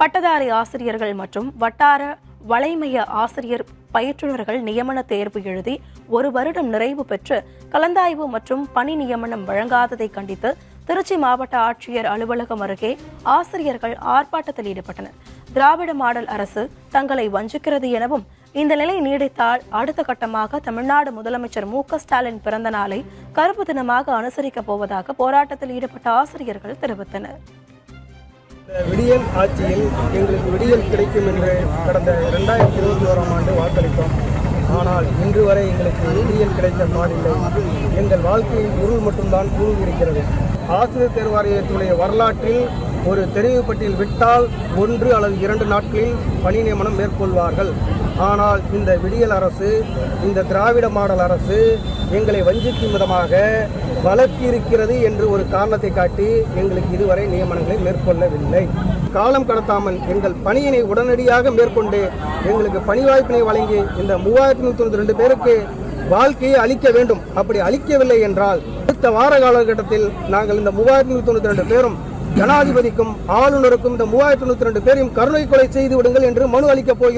பட்டதாரி ஆசிரியர்கள் மற்றும் வட்டார வலைமைய ஆசிரியர் பயிற்றுனர்கள் நியமன தேர்வு எழுதி ஒரு வருடம் நிறைவு பெற்று கலந்தாய்வு மற்றும் பணி நியமனம் வழங்காததை கண்டித்து திருச்சி மாவட்ட ஆட்சியர் அலுவலகம் அருகே ஆசிரியர்கள் ஆர்ப்பாட்டத்தில் ஈடுபட்டனர். திராவிட மாடல் அரசு தங்களை வஞ்சிக்கிறது எனவும் இந்த நிலை நீடித்தால் அடுத்த கட்டமாக தமிழ்நாடு முதலமைச்சர் மு க ஸ்டாலின் பிறந்த நாளை கருப்பு தினமாக அனுசரிக்கப் போவதாக போராட்டத்தில் ஈடுபட்ட ஆசிரியர்கள் தெரிவித்தனர். விடியல் ஆட்சியில் எங்களுக்கு விடியல் கிடைக்கும் என்று கடந்த இரண்டாயிரத்தி இருபத்தி ஓராம் ஆண்டு வாக்களித்தோம். ஆனால் இன்று வரை எங்களுக்கு விடியல் கிடைத்த பாடில்லை. எங்கள் வாழ்க்கையில் இருள் மட்டும்தான் இருக்கிறது ஆசிரியர் தேர்வாரியத்துடைய வரலாற்றில் ஒரு தெரிவு பட்டியல் விட்டால் ஒன்று அல்லது இரண்டு நாட்களில் பணி நியமனம் மேற்கொள்வார்கள். ஆனால் இந்த விடியல் அரசு இந்த திராவிட மாடல் அரசு எங்களை வஞ்சிக்கும் விதமாக வழக்கு இருக்கிறது என்று ஒரு காரணத்தை காட்டி எங்களுக்கு இதுவரை நியமனங்களை மேற்கொள்ளவில்லை. காலம் கடத்தாமல் எங்கள் பணியினை உடனடியாக மேற்கொண்டு எங்களுக்கு பணி வாய்ப்பினை வழங்கி இந்த மூவாயிரத்தி நூற்றி தொண்ணூற்றி ரெண்டு பேருக்கு வாழ்க்கையை அளிக்க வேண்டும். அப்படி அளிக்கவில்லை என்றால் அடுத்த வார காலகட்டத்தில் நாங்கள் இந்த மூவாயிரத்தி நூற்றி தொண்ணூற்றி ரெண்டு பேரும் ஜனாதிபதிக்கும் ஆளுநருக்கும் இந்த மூவாயிரத்தி தொண்ணூற்றி ரெண்டு பேரையும் கருணை கொலை செய்து விடுங்கள் என்று மனு அளிக்கப் போகிறோம்.